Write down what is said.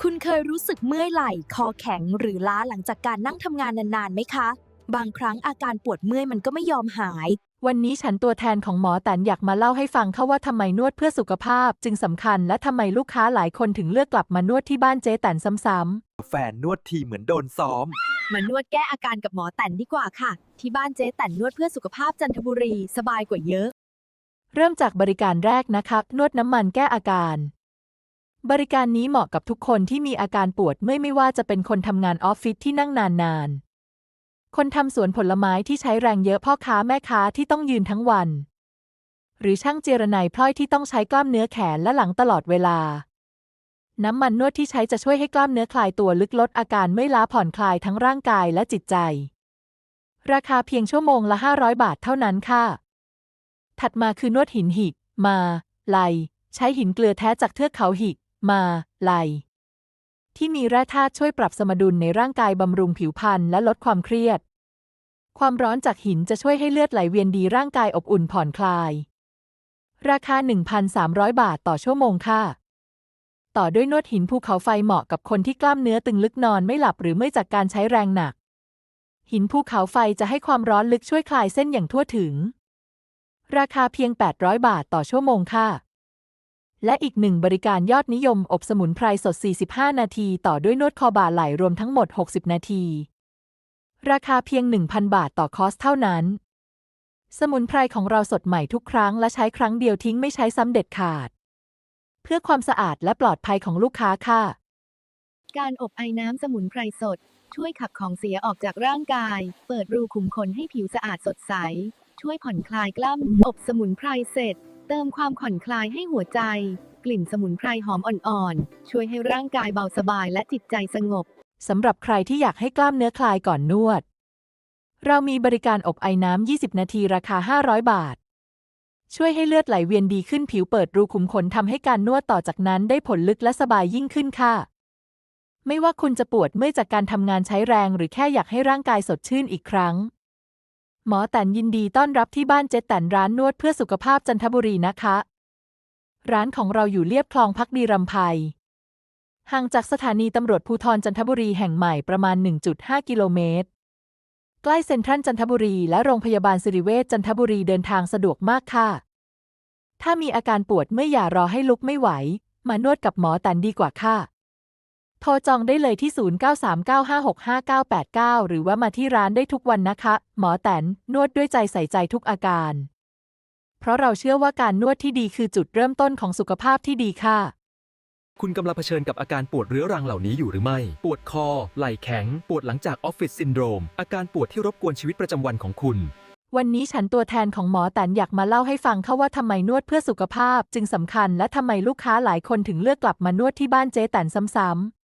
คุณเคยรู้สึกเมื่อยไหล่ คอแข็งหรือล้าหลังจากการนั่งทำงานนานๆไหมคะ บางครั้งอาการปวดเมื่อยมันก็ไม่ยอมหาย วันนี้ฉันตัวแทนของหมอแตนอยากมาเล่าให้ฟังค่ะว่าทำไมนวดเพื่อสุขภาพ จึงสำคัญและทำไมลูกค้าหลายคนถึงเลือกกลับมานวดที่บ้านเจ๊แตนซ้ำแฟนนวดทีเหมือนโดนซ้อม มานวดแก้อาการกับหมอแต่นดีกว่าค่ะ ที่บ้านเจ๊แต่นนวดเพื่อสุขภาพจันทบุรีสบายกว่าเยอะ ๆ เริ่มจากบริการแรกนะคะ นวดน้ำมันแก้อาการ บริการนี้เหมาะกับทุกคนที่มีอาการปวดเมื่อยไม่ว่าจะเป็นคนทำงานออฟฟิศที่นั่งนานๆ คนทำสวนผลไม้ที่ใช้แรงเยอะพ่อค้าแม่ค้าที่ต้องยืนทั้งวัน หรือช่างเจรไนพลอยที่ต้องใช้กล้ามเนื้อแขนและหลังตลอดเวลา น้ำมันนวดที่ใช้จะช่วยให้กล้ามเนื้อคลายตัวลึกลดอาการเมื่อยล้าผ่อนคลายทั้งร่างกายและจิตใจ ราคาเพียงชั่วโมงละ 500 บาทเท่านั้นค่ะ ถัดมาคือนวดหินหิก มา ไล ใช้หินเกลือแท้จากเทือกเขาหิก มาไหลที่มีแร่ธาตุช่วยปรับสมดุลในร่างกายบำรุงผิวพรรณและลดความเครียด ความร้อนจากหินจะช่วยให้เลือดไหลเวียนดีร่างกายอบอุ่นผ่อนคลาย ราคา 1,300 บาทต่อชั่วโมงค่ะ ต่อด้วยนวดหินภูเขาไฟเหมาะกับคนที่กล้ามเนื้อตึงลึกนอนไม่หลับหรือไม่จากการใช้แรงหนัก หินภูเขาไฟจะให้ความร้อนลึกช่วยคลายเส้นอย่างทั่วถึง ราคาเพียง 800 บาทต่อชั่วโมงค่ะ และอีกหนึ่งบริการยอดนิยมอบสมุนไพรสด 45 นาที ต่อด้วยนวดคอบ่าไหล่รวมทั้งหมด 60 นาที ราคาเพียง 1,000 บาทต่อคอร์สเท่านั้น สมุนไพรของเราสดใหม่ทุกครั้งและใช้ครั้งเดียวทิ้งไม่ใช้ซ้ำเด็ดขาด เพื่อความสะอาดและปลอดภัยของลูกค้าค่ะ การอบไอน้ำสมุนไพรสด ช่วยขับของเสียออกจากร่างกาย เปิดรูขุมขนให้ผิวสะอาดสดใส ช่วยผ่อนคลายกล้ามอบสมุนไพรเสร็จ เติมความผ่อนคลายให้หัวใจ กลิ่นสมุนไพรหอมอ่อนๆ ช่วยให้ร่างกายเบาสบายและจิตใจสงบ สำหรับใครที่อยากให้กล้ามเนื้อคลายก่อนนวด เรามีบริการอบไอน้ำ 20 นาทีราคา 500 บาท ช่วยให้เลือดไหลเวียนดีขึ้นผิวเปิดรูขุมขนทำให้การนวดต่อจากนั้นได้ผลลึกและสบายยิ่งขึ้นค่ะ ไม่ว่าคุณจะปวดเมื่อยจากการทำงานใช้แรง หรือแค่อยากให้ร่างกายสดชื่นอีกครั้ง หมอแตนยินดีต้อนรับที่บ้านเจ๊แตนร้านนวดเพื่อสุขภาพจันทบุรีนะคะ ร้านของเราอยู่เลียบคลองพักดีรำไพห่างจากสถานีตำรวจภูธรจันทบุรีแห่งใหม่ประมาณ 1.5 กิโลเมตร ใกล้เซ็นทรัลจันทบุรีและโรงพยาบาลสิริเวชจันทบุรีเดินทางสะดวกมากค่ะ ถ้ามีอาการปวดเมื่อยอย่ารอให้ลุกไม่ไหว มานวดกับหมอแตนดีกว่าค่ะ โทรจองได้เลยที่ 0939565989 หรือว่ามาที่ร้านได้ทุกวันนะคะ หมอแตนนวดด้วยใจใส่ใจทุกอาการ เพราะเราเชื่อว่าการนวดที่ดีคือจุดเริ่มต้นของสุขภาพที่ดีค่ะ คุณกำลังเผชิญกับอาการปวดเรื้อรังเหล่านี้อยู่หรือไม่ ปวดคอ ไหล่แข็ง ปวดหลังจากออฟฟิศซินโดรม อาการปวดที่รบกวนชีวิตประจำวันของคุณ วันนี้ฉันตัวแทนของหมอแตนอยากมาเล่าให้ฟังค่ะว่าทำไมนวดเพื่อสุขภาพ จึงสำคัญและทำไมลูกค้าหลายคนถึงเลือกกลับมานวดที่บ้านเจ๊แตนซ้ำ